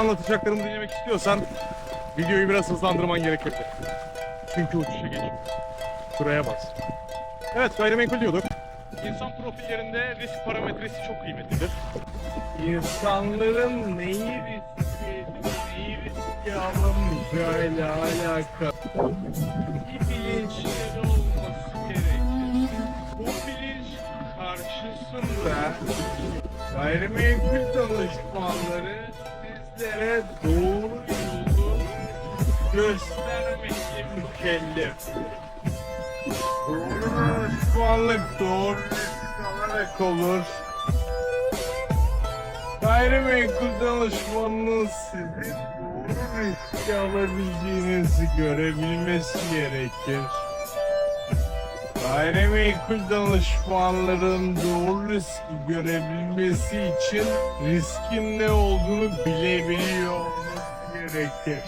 anlatacaklarımı dinlemek istiyorsan videoyu biraz hızlandırman gerekirdi. Çünkü uçuşa geçiyor. Şuraya bas. Evet gayrimenkul diyorduk. İnsan profillerinde risk parametresi çok kıymetlidir. İnsanların neyi riske neyi riske alamayacağıyla alakalı bir bilinçleri olması gerekir. Bu bilinç karşısında gayrimenkul danışmanları sizlere doğru yolu göstermekle mükellef. Doğru danışmanlık doğru risk alarak olur. Gayrimenkul danışmanının sizi doğru risk alabildiğinizi görebilmesi gerekir. Gayrimenkul danışmanların doğru riski görebilmesi için riskin ne olduğunu bilebiliyor olması gerekir.